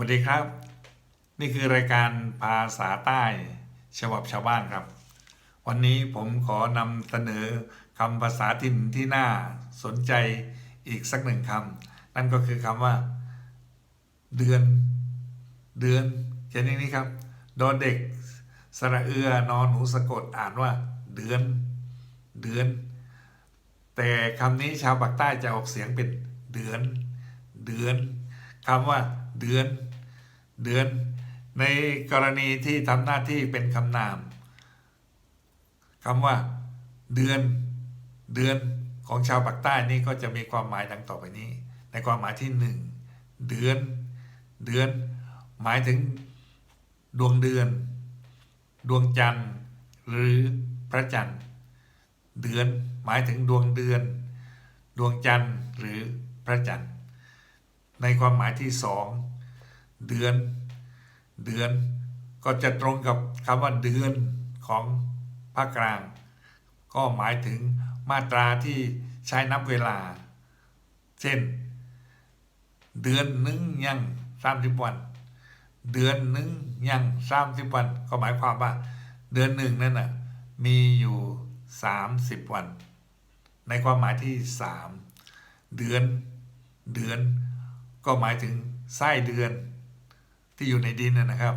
วัสดีครับ นี่คือรายการภาษาใต้ฉบับชาวบ้านครับ วันนี้ผมขอนำเสนอคำภาษาถิ่นที่น่าสนใจอีกสักหนึ่งคำนั่นก็คือคำว่า เดือน เดือนเขียนอย่างนี้ครับดอเด็กสระเอือนอนหนูสะกดอ่านว่า เดือน เดือน แต่คำนี้ชาวปากใต้จะออกเสียงเป็นเดือน เดือนคำว่า เดือน เดือน ในกรณีที่ทำหน้าที่เป็นคำนามคำว่า เดือน เดือนของชาวปากใต้นี่ก็จะมีความหมายดังต่อไปนี้ ในความหมายที่หนึ่งเดือน เดือน หมายถึงดวงเดือน ดวงจันทร์ หรือพระจันทร์ เดือนหมายถึงดวงเดือน ดวงจันทร์หรือพระจันทร์ ในความหมายที่สองเดือน เดือน ก็จะตรงกับคำว่าเดือนของภาคกลาง ก็หมายถึงมาตราที่ใช้นับเวลา เช่น เดือนหนึ่งยังสามสิบวัน เดือนหนึ่งยังสามสิบวัน ก็หมายความว่า เดือนหนึ่งนั่นน่ะมีอยู่สามสิบวัน ในความหมายที่สามเดือน เดือน ก็หมายถึงไส้เดือนที่อยู่ในดินนะครับ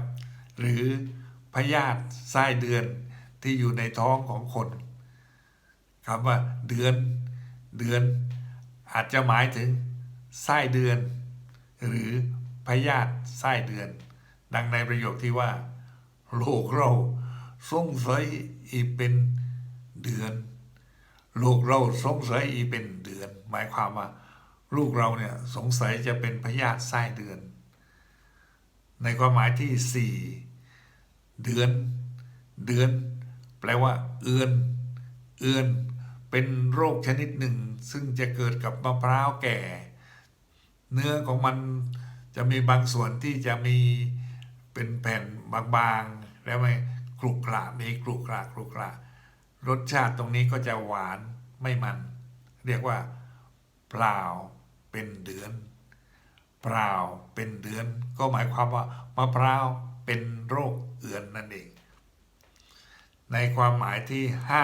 หรือพยาธิไส้เดือนที่อยู่ในท้องของคนคำว่าเดือนเดือน อาจจะหมายถึงไส้เดือน หรือพยาธิไส้เดือน ดังในประโยคที่ว่าโลกเราสงสัยอีเป็นเดือน โลกเราสงสัยอีเป็นเดือน หมายความว่า ลูกเราเนี่ยสงสัยจะเป็นพยาธิไส้เดือน ในความหมายที่สี่เดือน เดือน แปลว่า เอือน เอือน เป็นโรคชนิดหนึ่ง ซึ่งจะเกิดกับมะพร้าวแก่ เนื้อของมันจะมีบางส่วนที่จะมีเป็นแผ่นบางๆ แล้วไม่กรุกระมีกรุกระกรุกระรสชาติตรงนี้ก็จะหวานไม่มัน เรียกว่าเปล่า เป็นเดือนเปล่าเป็นเดือน ก็หมายความว่ามะพร้าวเป็นโรคเอือนนั่นเอง ในความหมายที่ห้า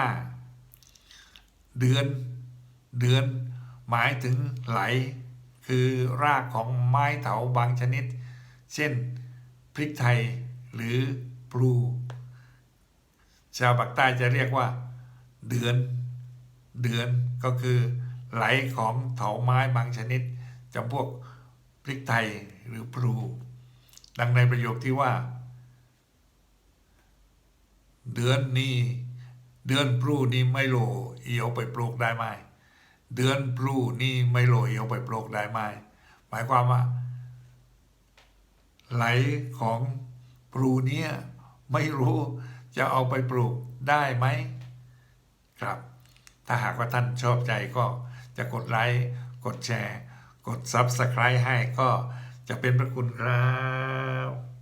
เดือน เดือน หมายถึงไหล คือรากของไม้เถาบางชนิด เช่น พริกไทยหรือพลูชาวปากใต้จะเรียกว่า เดือน เดือนก็คือ ไหลของเถาไม้บางชนิดจำพวกพริกไทยหรือพลู ดังในประโยคที่ว่า เดือนนี้เดือนพลูนี้ไม่โลเอียวไปปลูกได้ไหมเดือนพลูนี่ไม่โลเอียวไปปลูกได้ไหมหมายความว่า ไหลของพลูเนี้ยไม่รู้จะเอาไปปลูกได้ไหมครับ ถ้าหากว่าท่านชอบใจก็ จะกดไลค์กดแชร์ กด Subscribe ให้ก็จะเป็นพระคุณครับ